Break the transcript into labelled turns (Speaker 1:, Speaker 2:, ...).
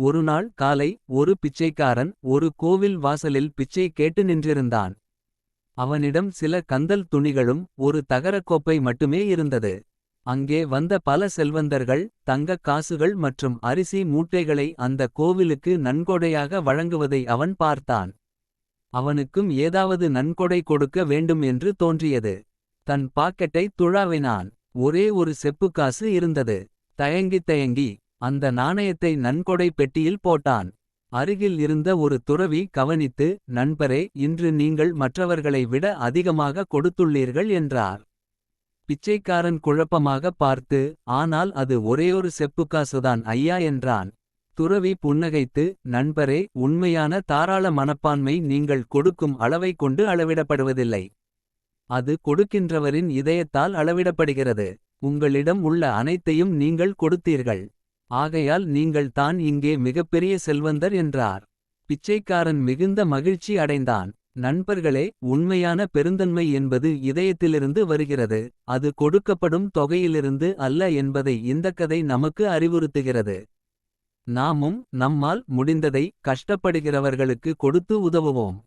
Speaker 1: ஒருநாள் காலை ஒரு பிச்சைக்காரன் ஒரு கோவில் வாசலில் பிச்சை கேட்டு நின்றிருந்தான். அவனிடம் சில கந்தல் துணிகளும் ஒரு தகரக் கோப்பை மட்டுமே இருந்தது. அங்கே வந்த பல செல்வந்தர்கள் தங்கக் காசுகள் மற்றும் அரிசி மூட்டைகளை அந்த கோவிலுக்கு நன்கொடையாக வழங்குவதை அவன் பார்த்தான். அவனுக்கும் ஏதாவது நன்கொடை கொடுக்க வேண்டும் என்று தோன்றியது. தன் பாக்கெட்டை துழாவினான் ஒரே ஒரு செப்புக்காசு இருந்தது. தயங்கித் தயங்கி அந்த நாணயத்தை நன்கொடை பெட்டியில் போட்டான். அருகில் இருந்த ஒரு துறவி கவனித்து நண்பரே இன்று நீங்கள் மற்றவர்களை விட அதிகமாக கொடுத்துள்ளீர்கள் என்றார். பிச்சைக்காரன் குழப்பமாக பார்த்து ஆனால் அது ஒரேயொரு செப்புக்காசுதான் ஐயா என்றான். துறவி புன்னகைத்து நண்பரே உண்மையான தாராள மனப்பான்மை நீங்கள் கொடுக்கும் அளவை கொண்டு அளவிடப்படுவதில்லை. அது கொடுக்கின்றவரின் இதயத்தால் அளவிடப்படுகிறது. உங்களிடம் உள்ள அனைத்தையும் நீங்கள் கொடுத்தீர்கள். ஆகையால் நீங்கள் தான் இங்கே மிகப்பெரிய செல்வந்தர் என்றார். பிச்சைக்காரன் மிகுந்த மகிழ்ச்சி அடைந்தான். நண்பர்களே உண்மையான பெருந்தன்மை என்பது இதயத்திலிருந்து வருகிறது. அது கொடுக்கப்படும் தொகையிலிருந்து அல்ல என்பதை இந்தக் கதை நமக்கு அறிவுறுத்துகிறது. நாமும் நம்மால் முடிந்ததை கஷ்டப்படுகிறவர்களுக்கு கொடுத்து உதவுவோம்.